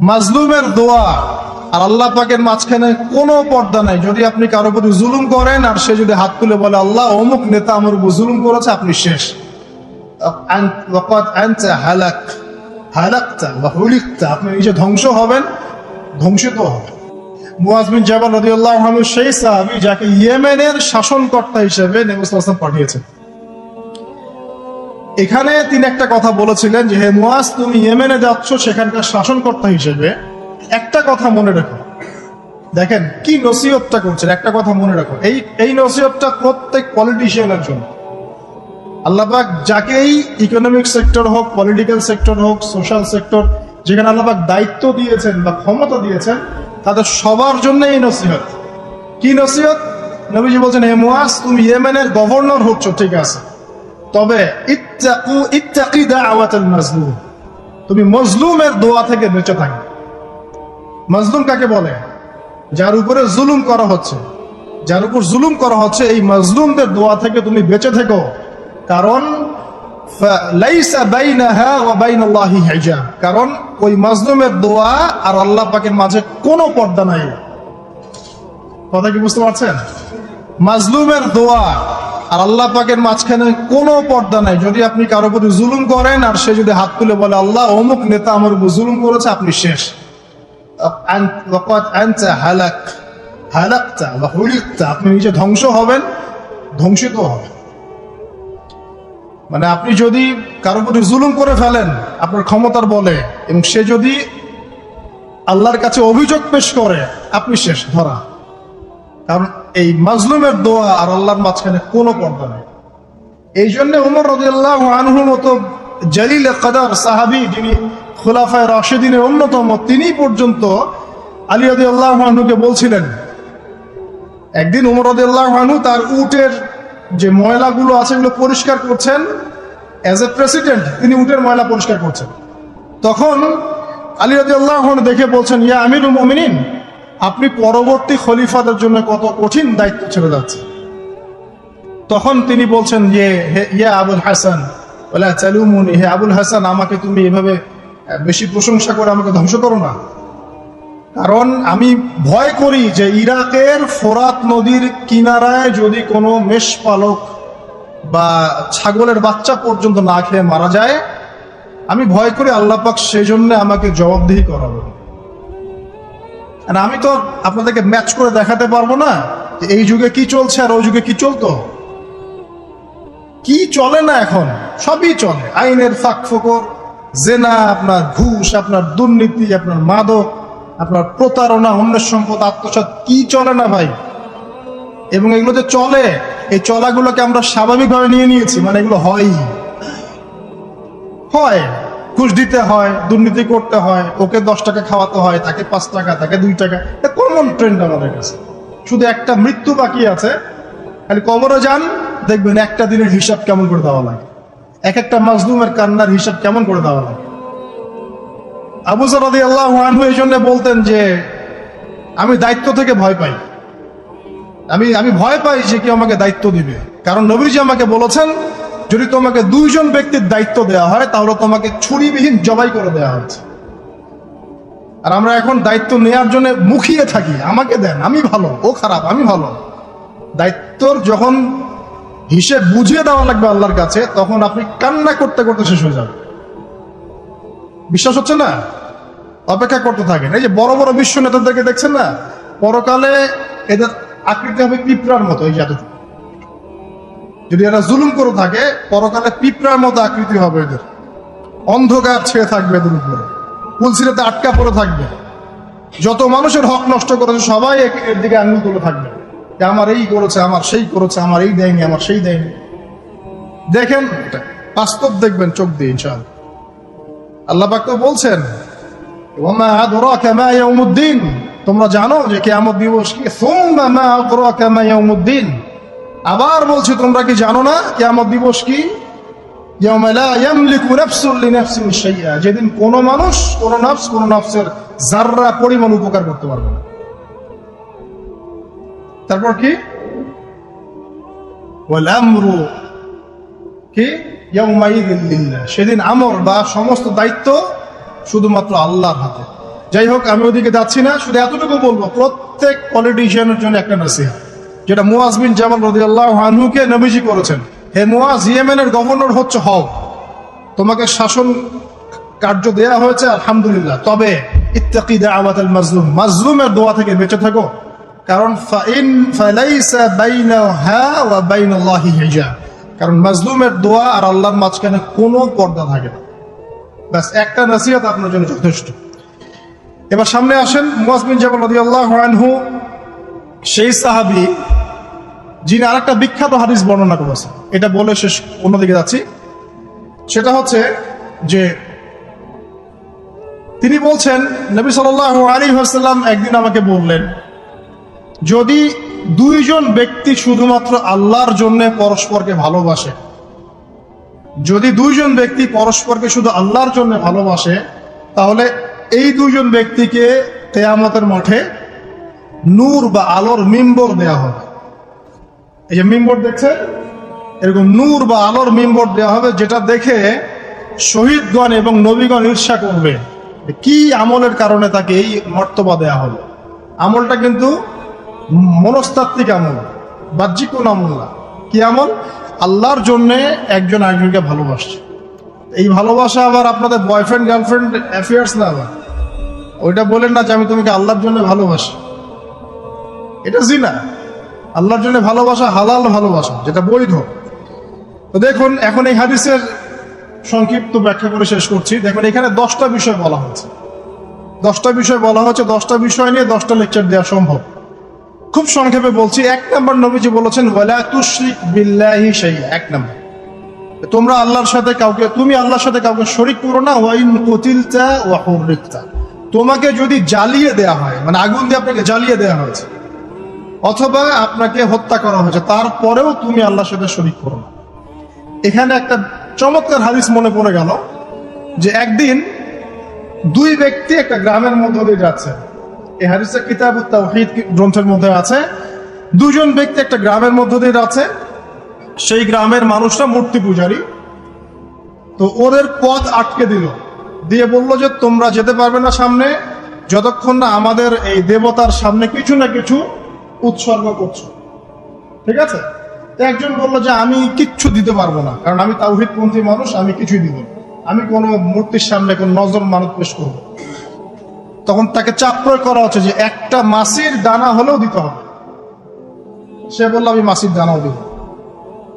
মাজলুমের দোয়া। আর আল্লাহ পাকের মাঝখানে কোনো পর্দা নাই। যদি আপনি কারও প্রতি জুলুম করেন, আর সে যদি হাত তুলে বলে, আল্লাহ, অমুক নেতা আমার উপর জুলুম করেছে, আপনি শেষ। হালাক। হালাকতা বা হুলিকতা। আপনি নিজে ধ্বংস হবেন, ধ্বংসিত হবেন। মুয়াজ বিন জাবাল রাদিয়াল্লাহু আনহু সেই সাহাবী যাকে ইয়েমেনের শাসনকর্তা হিসেবে নবী সাল্লাল্লাহু আলাইহি ওয়াসাল্লাম পাঠিয়েছেন। এখানে তিনি একটা কথা বলেছিলেন যে, হে মুয়াজ, তুমি ইয়েমেনে যাচ্ছ, সেখানকার শাসনকর্তা হিসেবে একটা কথা মনে রাখো। দেখেন, কি নসিহতটা করছেন, একটা কথা মনে রাখো। এই এই নসিহতটা প্রত্যেক পলিটিশিয়ানের জন্য। আল্লাহবাক যাকেই ইকোনমিক সেক্টর হোক পলিটিক্যাল সেক্টর হোক সোশ্যাল সেক্টর যেখানে আল্লাহবাক দায়িত্ব দিয়েছেন বা ক্ষমতা দিয়েছেন, তাদের সবার জন্য এই নসিহত। কি নসিহত? নবীজি বলছেন, হে মুয়াজ, তুমি ইয়েমেনের গভর্নর হচ্ছ, ঠিক আছে। তবে তুমি মজলুমের দোয়া থেকে বেঁচে থাকবে। মজলুম কাকে বলে? যার উপরে জুলুম করা হচ্ছে। যার উপর জুলুম করা হচ্ছে, এই মজলুমদের দোয়া থেকে তুমি বেঁচে থেকো। কারণ কারণ, ওই মজলুমের দোয়া আর আল্লাহ পাকের মাঝে কোনো পর্দা নাই। কথা কি বুঝতে পারছেন? মাজলুমের দোয়া আর আল্লাহ পাকের মাঝখানে কোনো পর্দা নাই। যদি আপনি কারও প্রতি জুলুম করেন আর সে যদি হাত তুলে বলে, আল্লাহ, অমুক নেতা আমার উপর জুলুম করেছে, আপনি শেষ। হালাক, হালাকতা বা আপনি নিজে ধ্বংস হবেন, ধ্বংসিত হবেন। মানে আপনি যদি কারও প্রতি জুলুম করে ফেলেন, আপনার ক্ষমতার বলে, এবং সে যদি আল্লাহর কাছে অভিযোগ পেশ করে, আপনি শেষ ধরা। কারণ এই মাজলুমের দোয়া আর আল্লাহর মাঝখানে কোনো পর্দা নেই। এই জন্য উমর রদিয়াল্লাহ আনহুর মতো জালিল কাদার সাহাবি যিনি খোলাফায় রাশেদিনের অন্যতম, তিনি পর্যন্ত আলী রদি আল্লাহ আনহুকে বলছিলেন, একদিন উমর রদিয়াল্লাহ আনহু তার উটের যে ময়লাগুলো আছে এগুলো পরিষ্কার করছেন। অ্যাজ এ প্রেসিডেন্ট তিনি উটের ময়লা পরিষ্কার করছেন। তখন আলী রাজি আল্লাহ দেখে বলছেন, ইয়া আমির মমিনিন আপনি পরবর্তী খলিফাদের জন্য কত কঠিন দায়িত্ব ছেড়ে যাচ্ছে। তখন তিনি বলছেন যে হে, ইয়া আবুল হাসান বলে চালুমুনি হে আবুল হাসান, আমাকে তুমি এভাবে বেশি প্রশংসা করে আমাকে ধ্বংস করো না। কারণ আমি ভয় করি যে ইরাকের ফোরাত নদীর কিনারায় যদি কোনো মেষপালক বা ছাগলের বাচ্চা পর্যন্ত না খেয়ে মারা যায়, আমি ভয় করি আল্লাহ পাক সেই জন্য আমাকে জবাবদিহি করাবো আর আমি তো আপনাদেরকে ম্যাচ করে দেখাতে পারব না যে এই যুগে কি চলছে আর ওই যুগে কি চলতো। কি চলে না এখন? সবই চলে। আইনের ফাঁক ফোকর, জেনা, আপনার ঘুষ, আপনার দুর্নীতি, আপনার মাদক, আপনার প্রতারণা, অন্যের সম্পদ, আত্মসাৎ, কি চলে না ভাই? এবং এগুলো যে চলে, এই চলাগুলোকে আমরা স্বাভাবিকভাবে নিয়ে নিয়েছি। মানে এগুলো হয়ই। হয়। ঘুষ দিতে হয়, দুর্নীতি করতে হয়, ওকে দশ টাকা খাওয়াতে হয়, তাকে পাঁচ টাকা, তাকে দুই টাকা, এটা কমন ট্রেন্ড আমাদের কাছে। শুধু একটা মৃত্যু বাকি আছে, খালি কবরে যান, দেখবেন একটা দিনের হিসাব কেমন করে দেওয়া লাগে। এক একটা মাজলুমের কান্নার হিসাব কেমন করে দেওয়া লাগে। আবু সারাদি আল্লাহ এই জন্য বলতেন যে, আমি দায়িত্ব থেকে ভয় পাই। আমি আমি ভয় পাই যে কেউ আমাকে দায়িত্ব দিবে। কারণ নবীজি আমাকে বলেছেন যদি তোমাকে দুইজন ব্যক্তির দায়িত্ব দেওয়া হয়, তাহলে তোমাকে ছুরিবিহীন জবাই করে দেওয়া হচ্ছে। আর আমরা এখন দায়িত্ব নেওয়ার জন্য মুখিয়ে থাকি। আমাকে দেন, আমি ভালো, ও খারাপ, আমি ভালো। দায়িত্বর যখন হিসেব বুঝিয়ে দেওয়া লাগবে আল্লাহর কাছে, তখন আপনি কান্না করতে করতে শেষ হয়ে যাবে। বিশ্বাস হচ্ছে না? অপেক্ষা করতে থাকেন। এই যে বড় বড় বিশ্ব নেতাদেরকে দেখছেন না? পরকালে এদের আকৃতি হবে পিঁপড়ার মতো এই জাদু যদি এরা জুলুম করে থাকে, পরকালে পিঁপড়ার মতো আকৃতি হবে এদের। অন্ধকার ছেয়ে থাকবে এদের উপরে। ফুলসিরাতে আটকা পড়ে থাকবে। যত মানুষের হক নষ্ট করেছে, সবাই এর দিকে আঙুল তুলে থাকবে। যে আমার এই করেছে, আমার সেই করেছে, আমার এই দেয়নি, আমার সেই দেয়নি। দেখেন, এটা বাস্তব দেখবেন চোখ দিয়ে, ইনশাআল্লাহ। আল্লাহ পাক তো বলছেন তোমরা জানো যে কিয়ামত দিবস কি? সুম্মা মা ইয়াউমুদ্দিন। আবার বলছি, তোমরা কি জানো না কিয়ামত দিবস কি? যেদিন কোন মানুষ, কোন নফস, কোন নফসের পরিমাণ উপকার করতে পারবে না। তারপর কি? কি? সেদিন আমর বা সমস্ত দায়িত্ব শুধুমাত্র আল্লাহর হাতে। যাই হোক, আমি ওদিকে যাচ্ছি না, শুধু এতটুকু বলব, প্রত্যেক পলিটিশিয়ানের জন্য একটা নসিহা। যেটা মুয়াজ বিন জামাল রদিয়াল্লাহ আনহুকে নবীজি করেছেন। হে মুয়াজ, ইয়েমেনের গভর্নর হচ্ছে হও। তোমাকে শাসন কার্য দেয়া হয়েছে, আলহামদুলিল্লাহ। তবে ইত্তাকি দাওয়াতাল মাজলুম, মাজলুমের দোয়া থেকে বেঁচে থাকো। কারণ কারণ মাজলুমের দোয়া আর আল্লাহর মাঝখানে কোনো পর্দা থাকে না। ব্যাস, একটা নসিহত আপনার জন্য যথেষ্ট। এবার সামনে আসেন মুয়াজ বিন জাবাল রাদিয়াল্লাহু আনহু। সেই সাহাবী, যিনি আর একটা বিখ্যাত হাদিস বর্ণনা করেছেন, এটা বলে শেষ অন্যদিকে যাচ্ছি। সেটা হচ্ছে যে তিনি বলছেন, নবী সাল আলী হাসাল্লাম একদিন আমাকে বললেন, যদি দুইজন ব্যক্তি শুধুমাত্র আল্লাহর জন্য পরস্পরকে ভালোবাসে, যদি দুইজন ব্যক্তি পরস্পরকে শুধু আল্লাহর জন্য ভালোবাসে, তাহলে এই দুইজন ব্যক্তিকে তেয়ামতের মাঠে নূর বা আলোর মিম্বর দেয়া হবে। এই যে মিম্বর দেখছেন? এরকম নূর বা আলোর মিম্বর দেওয়া হবে যেটা দেখে শহীদগণ এবং নবীগণ ঈর্ষা করবে কি আমলের কারণে তাকে এই মর্তবা দেয়া হলো। আমলটা কিন্তু মনস্তাত্ত্বিক আমল, বাহ্যিক কোন আমল না। কি আমল? আল্লাহর জন্য একজন আরেকজনকে ভালোবাসছে। এই ভালোবাসা আবার আপনাদের বয়ফ্রেন্ড গার্লফ্রেন্ড অ্যাফেয়ার্স না আবার। ওইটা বলেন না যে আমি তোমাকে আল্লাহর জন্য ভালোবাসি। এটা জিনা। আল্লাহর জন্য ভালোবাসা হালাল ভালোবাসা, যেটা বৈধ। তো দেখুন, এখন এই হাদিসের সংক্ষিপ্ত ব্যাখ্যা করে শেষ করছি। দেখুন, এখানে দশটা বিষয় বলা হয়েছে। দশটা বিষয় বলা হচ্ছে দশটা বিষয় নিয়ে দশটা লেকচার দেওয়া সম্ভব। খুব সংক্ষেপে বলছি, এক নম্বর নবীজি বলেছেন এক নম্বর। তোমরা আল্লাহর সাথে কাউকে, তুমি আল্লাহর সাথে কাউকে শরিক করো না ওয়াইন কুতিলতা ওয়া তোমাকে যদি জ্বালিয়ে দেয়া হয় মানে আগুন দিয়ে আপনাকে জ্বালিয়ে দেওয়া হয়েছে অথবা আপনাকে হত্যা করা হয়েছে, তারপরেও তুমি আল্লাহর সাথে শরিক করো না। এখানে একটা চমৎকার হাদিস মনে পড়ে গেল যে একদিন দুই ব্যক্তি একটা গ্রামের মধ্য দিয়ে যাচ্ছে। এই হাদিসের কিতাব গ্রন্থের মধ্যে আছে। দুজন ব্যক্তি একটা গ্রামের মধ্য দিয়ে যাচ্ছে। সেই গ্রামের মানুষরা মূর্তি পূজারী। তো ওদের পথ আটকে দিল। দিয়ে বলল যে, তোমরা যেতে পারবে না সামনে। যতক্ষণ না আমাদের এই দেবতার সামনে কিছু না কিছু উৎসর্গ করছ। ঠিক আছে? একজন বলল যে, আমি কিচ্ছু দিতে পারব না, কারণ আমি তাওহিদপন্থী মানুষ, আমি কিছুই দিব আমি কোনো মূর্তির সামনে কোন নজর মানত পেশ করব তখন তাকে চাপ প্রয়োগ করা হচ্ছে যে, একটা মাসির দানা হলেও দিতে হবে। সে বলল, আমি মাসির দানাও দিব।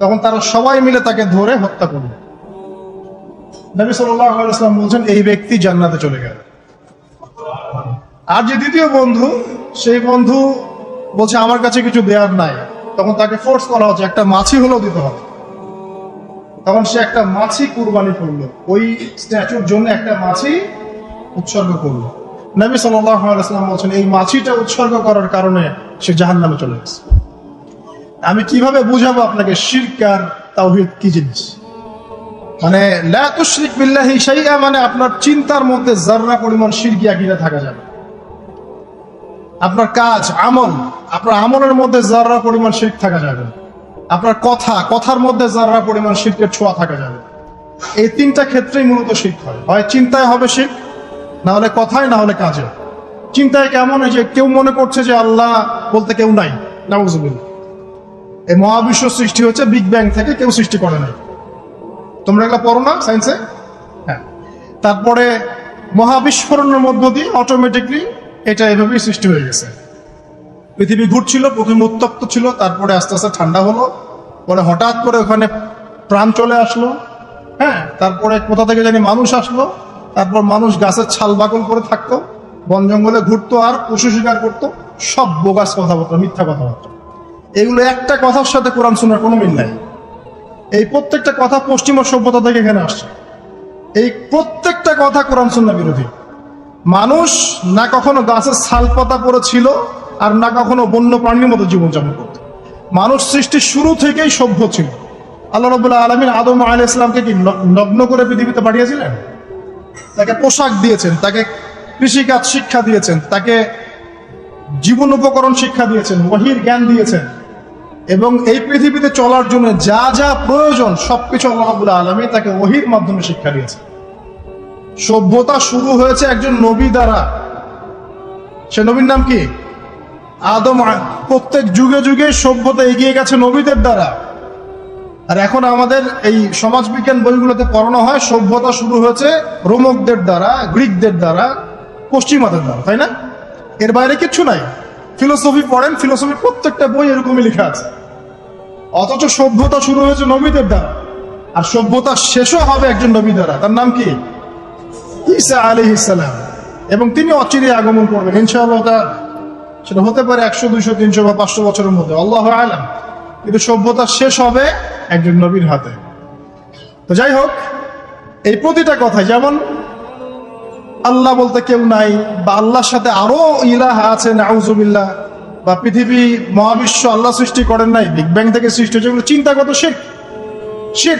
তখন তারা সবাই মিলে তাকে ধরে হত্যা করল। নবী সাল্লাম বলছেন, এই ব্যক্তি জান্নাতে চলে গেল। আর যে দ্বিতীয় বন্ধু, সেই বন্ধু বলছে, আমার কাছে কিছু দেওয়ার নাই। তখন তাকে ফোর্স করা হচ্ছে, একটা মাছি হলেও দিতে হবে। তখন সে একটা মাছি কুরবানি করল। ওই স্ট্যাচুর জন্য একটা মাছি উৎসর্গ করল। নবী সাল্লাম বলছেন, এই মাছিটা উৎসর্গ করার কারণে সে জাহান নামে চলে গেছে। আমি কীভাবে বুঝাবো আপনাকে শিরকার তাওহিদ কি জিনিস? মানে মানে আপনার চিন্তার মধ্যে জাররা পরিমাণ শিরকি আকীদা থাকা যাবে। আপনার কাজ, আমল। আপনার আমলের মধ্যে জাররা পরিমাণ শিখ থাকা যাবে, আপনার কথা, কথার মধ্যে জাররা পরিমাণ শিরকের ছোঁয়া থাকা যাবে, এই তিনটা ক্ষেত্রেই মূলত শিখ হয়। হয় চিন্তায় হবে শিখ না হলে কথায়, না হলে কাজে। চিন্তায় কেমন যে কেউ মনে করছে যে আল্লাহ বলতে কেউ নাই, নাউজুবিল্লাহ। এই মহাবিশ্ব সৃষ্টি হচ্ছে বিগ ব্যাং থেকে কেউ সৃষ্টি করে নাই। তোমরা এগুলো পড়ো না সায়েন্সে হ্যাঁ। তারপরে মহাবিস্ফোরণের মধ্য দিয়ে অটোমেটিকলি এটা এভাবেই সৃষ্টি হয়ে গেছে। পৃথিবী ঘুরছিল, প্রথমে উত্তপ্ত ছিল, তারপরে আস্তে আস্তে ঠান্ডা হলো। পরে হঠাৎ করে ওখানে প্রাণ চলে আসলো। হ্যাঁ তারপরে কোথা থেকে জানি মানুষ আসলো। তারপর মানুষ গাছের ছাল বাকল করে থাকতো। বন জঙ্গলে ঘুরতো আর পশু শিকার করতো। সব বোগাস কথাবার্তা, মিথ্যা কথাবার্তা। এগুলো একটা কথার সাথে কোরআন শোনার কোনো মিল নাই। এই প্রত্যেকটা কথা পশ্চিমা সভ্যতা থেকে এখানে আসছে। এই প্রত্যেকটা কথা কোরআন সুন্না বিরোধী। মানুষ না কখনো গাছের ছাল পাতা পরে ছিল আর না কখনো বন্য প্রাণীর মতো জীবনযাপন করত। মানুষ সৃষ্টির শুরু থেকেই সভ্য ছিল। আল্লাহ রবুল্লাহ আলমিন আদম আল ইসলামকে কি নগ্ন করে পৃথিবীতে পাঠিয়েছিলেন? তাকে পোশাক দিয়েছেন, তাকে কৃষিকাজ শিক্ষা দিয়েছেন, তাকে জীবন উপকরণ শিক্ষা দিয়েছেন ওহির জ্ঞান দিয়েছেন। এবং এই পৃথিবীতে চলার জন্য যা যা প্রয়োজন সবকিছু আল্লাহ রাব্বুল আলমী তাকে ওহির মাধ্যমে শিক্ষা দিয়েছে সভ্যতা শুরু হয়েছে একজন নবী দ্বারা। সে নবীর নাম কি? আদম প্রত্যেক যুগে যুগে সভ্যতা এগিয়ে গেছে নবীদের দ্বারা। আর এখন আমাদের এই সমাজবিজ্ঞান বইগুলোতে পড়ানো হয়, সভ্যতা শুরু হয়েছে রোমকদের দ্বারা, গ্রিকদের দ্বারা, পশ্চিমাদের দ্বারা, তাই না? এর বাইরে কিচ্ছু নাই। ফিলোসফি পড়েন, ফিলোসফির প্রত্যেকটা বই এরকমই লেখা আছে। অথচ সভ্যতা শুরু হয়েছে নবীদের দ্বারা। আর সভ্যতা শেষও হবে একজন নবী দ্বারা। তার নাম কি? ঈসা আলী ইসালাম এবং তিনি অচিরে আগমন করবেন। ইনশাআল্লাহ। সেটা হতে পারে একশো, দুইশো, তিনশো বা পাঁচশো বছরের মধ্যে। আল্লাহ আলাম। কিন্তু সভ্যতা শেষ হবে একজন নবীর হাতে। তো যাই হোক, এই প্রতিটা কথা যেমন আল্লাহ বলতে কেউ নাই, বা আল্লাহর সাথে আরও ইলাহ আছে, নাউজুবিল্লাহ, বা পৃথিবী, মহাবিশ্ব আল্লাহ সৃষ্টি করেন নাই, বিগ ব্যাং থেকে সৃষ্টি হয়েছে চিন্তাগত শিখ শিখ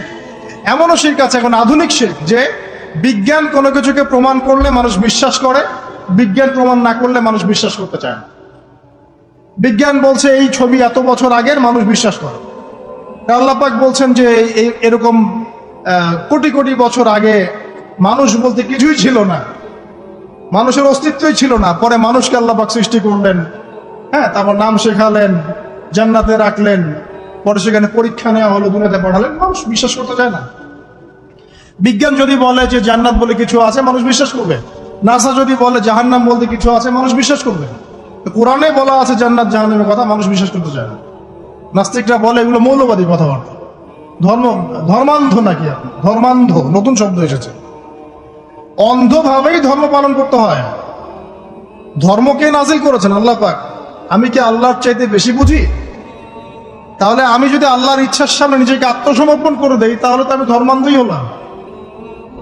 এমনও শিখ আছে, এখন আধুনিক শিখ যে বিজ্ঞান কোনো কিছুকে প্রমাণ করলে মানুষ বিশ্বাস করে, বিজ্ঞান প্রমাণ না করলে মানুষ বিশ্বাস করতে চায় না। বিজ্ঞান বলছে এই ছবি এত বছর আগের, মানুষ বিশ্বাস করে। আল্লাপাক বলছেন যে এরকম কোটি কোটি বছর আগে মানুষ বলতে কিছুই ছিল না। মানুষের অস্তিত্বই ছিল না। পরে মানুষকে আল্লাহ পাক সৃষ্টি করলেন। হ্যাঁ তারপর নাম শেখালেন, জান্নাতে রাখলেন। পরে সেখানে পরীক্ষা নেওয়া হলো দুনিয়াতে পাঠালেন। মানুষ বিশ্বাস করতে চায় না। বিজ্ঞান যদি বলে যে জান্নাত বলে কিছু আছে, মানুষ বিশ্বাস করবে। নাসা যদি বলে জাহান্নাম বলতে কিছু আছে, মানুষ বিশ্বাস করবে। কোরআনে বলা আছে জান্নাত জাহান্নামের কথা, মানুষ বিশ্বাস করতে চায় না। নাস্তিকরা বলে এগুলো মৌলবাদী কথাবার্তা। ধর্ম, ধর্মান্ধ নাকি ধর্মান্ধ, নতুন শব্দ এসেছে। অন্ধভাবেই ধর্ম পালন করতে হয়। ধর্মকে নাজিল করেছেন আল্লাহ পাক। আমি কি আল্লাহর চাইতে বেশি বুঝি? তাহলে আমি যদি আল্লাহর ইচ্ছার সামনে নিজেকে আত্মসমর্পণ করে দেই, তাহলে তো আমি ধর্মান্ধই হলাম।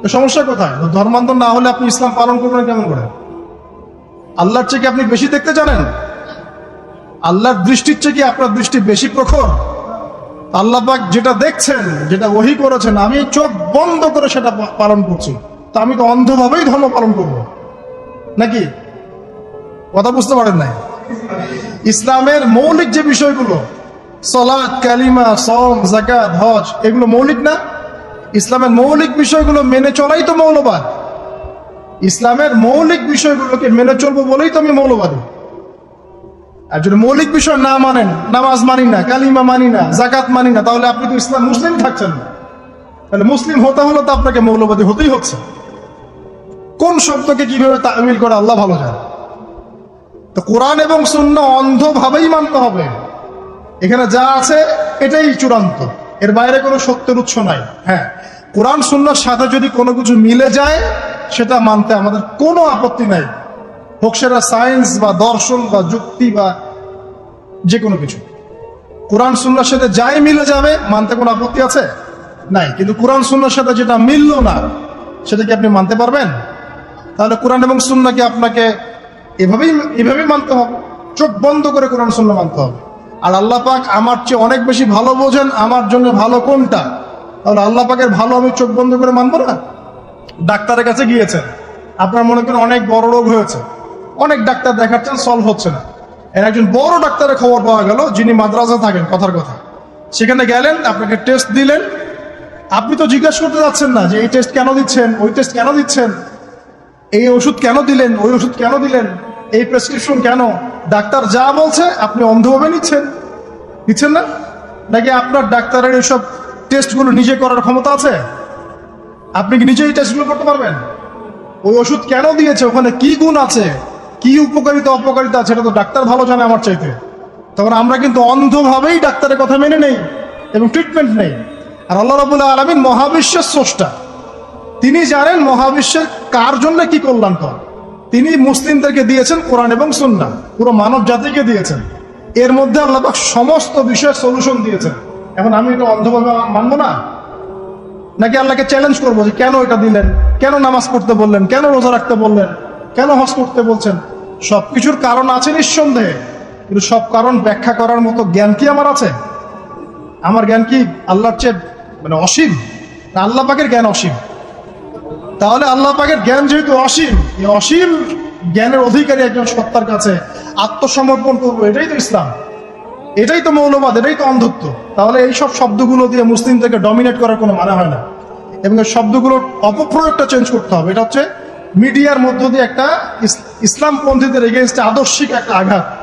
সমস্যা কোথায়? ধর্মান্তর না হলে আপনি ইসলাম পালন করবেন কেমন করে? আল্লাহর চেয়ে কি আপনি বেশি দেখতে জানেন? আল্লাহর দৃষ্টির চেয়ে কি আপনার দৃষ্টি বেশি প্রখর? আল্লাহ যেটা দেখছেন, যেটা ওহি করেছেন, আমি চোখ বন্ধ করে সেটা পালন করছি। তা আমি তো অন্ধভাবেই ধর্ম পালন করব। নাকি? কথা বুঝতে পারেন নাই? ইসলামের মৌলিক যে বিষয়গুলো সলাদ কালিমা সম জাকাত হজ, এগুলো মৌলিক না? ইসলামের মৌলিক বিষয়গুলো মেনে চলাই তো মৌলবাদ। ইসলামের মৌলিক বিষয়গুলোকে মেনে চলবো বলেই তো আমি মৌলবাদী। আর যদি মৌলিক বিষয় না মানেন, নামাজ মানি না, কালিমা মানি না জাকাত মানি না, তাহলে আপনি তো ইসলাম মুসলিম থাকছেন না। তাহলে মুসলিম হতে হলে তো আপনাকে মৌলবাদী হতেই হচ্ছে। কোন শব্দকে কীভাবে তামিল করে আল্লাহ ভালো জানে। তো কোরআন এবং শূন্য অন্ধভাবেই মানতে হবে। এখানে যা আছে এটাই চূড়ান্ত। এর বাইরে কোনো সত্যের উৎস নাই। হ্যাঁ কোরআন, সুন্নার সাথে যদি কোনো কিছু মিলে যায়, সেটা মানতে আমাদের কোনো আপত্তি নাই। হোক সেটা সায়েন্স বা দর্শন বা যুক্তি বা যে কোনো কিছু। কোরআন, সুন্নার সাথে যাই মিলে যাবে, মানতে কোনো আপত্তি আছে? নাই। কিন্তু কোরআন, সুন্নার সাথে যেটা মিললো না, সেটা কি আপনি মানতে পারবেন? তাহলে কোরআন এবং সুন্নাকে আপনাকে এভাবেই এভাবেই মানতে হবে? চোখ বন্ধ করে কোরআন, সুন্না মানতে হবে। আর আল্লাহ পাক আমার চেয়ে অনেক বেশি ভালো বোঝেন আমার জন্য ভালো কোনটা? তাহলে আল্লাহ পাকের ভালো আমি চোখ বন্ধ করে মানবো না? ডাক্তারের কাছে গিয়েছেন। আপনার মনে করেন অনেক বড় রোগ হয়েছে। অনেক ডাক্তার দেখাচ্ছেন সলভ হচ্ছে না। এর একজন বড় ডাক্তারের খবর পাওয়া গেল, যিনি মাদ্রাসা থাকেন, কথার কথা। সেখানে গেলেন, আপনাকে টেস্ট দিলেন। আপনি তো জিজ্ঞাসা করতে যাচ্ছেন না যে এই টেস্ট কেন দিচ্ছেন, ওই টেস্ট কেন দিচ্ছেন? এই ওষুধ কেন দিলেন, ওই ওষুধ কেন দিলেন? এই প্রেসক্রিপশন কেন? ডাক্তার যা বলছে, আপনি অন্ধভাবে নিচ্ছেন। নিচ্ছেন না? নাকি আপনার ডাক্তারের এইসব টেস্টগুলো নিজে করার ক্ষমতা আছে? আপনি কি নিজেই টেস্টগুলো করতে পারবেন? ওই ওষুধ কেন দিয়েছে? ওখানে কি গুণ আছে? কি উপকারিতা, অপকারিতা আছে? সেটা তো ডাক্তার ভালো জানে আমার চাইতে। তখন আমরা কিন্তু অন্ধভাবেই ডাক্তারের কথা মেনে নেই এবং ট্রিটমেন্ট নেই। আর আল্লাহ রবুল্লাহ আলমিন মহাবিশ্বের স্রষ্টা। তিনি জানেন মহাবিশ্বের কার জন্য কি কল্যাণকর। তিনি মুসলিমদেরকে দিয়েছেন কোরআন এবং সুন্না পুরো মানব জাতিকে দিয়েছেন। এর মধ্যে আল্লাহ সমস্ত বিষয়ের সলিউশন দিয়েছেন। এখন আমি এটা অন্ধভাবে মানবো না? নাকি আল্লাহকে চ্যালেঞ্জ করব যে কেন এটা দিলেন? কেন নামাজ পড়তে বললেন? কেন রোজা রাখতে বললেন? কেন হজ করতে বলছেন? সব কিছুর কারণ আছে নিঃসন্দেহে। কিন্তু সব কারণ ব্যাখ্যা করার মতো জ্ঞান কি আমার আছে? আমার জ্ঞান কি আল্লাহর চেয়ে মানে অসীম? না আল্লাহ পাকের জ্ঞান অসীম। তাহলে আল্লাহ পাকের জ্ঞান যেহেতু অসীম, এই অসীম জ্ঞানের অধিকারী একজন সত্তার কাছে আত্মসমর্পণ করব, এটাই তো ইসলাম। এটাই তো মৌলবাদ, এটাই তো অন্ধত্ব। তাহলে এই সব শব্দগুলো দিয়ে মুসলিমদেরকে ডমিনেট করার কোনো মানে হয় না। এবং এই শব্দগুলোর অপপ্রয়োগটা চেঞ্জ করতে হবে। এটা হচ্ছে মিডিয়ার মধ্য দিয়ে একটা ইস- ইসলামপন্থীদের এগেনস্টে আদর্শিক একটা আঘাত।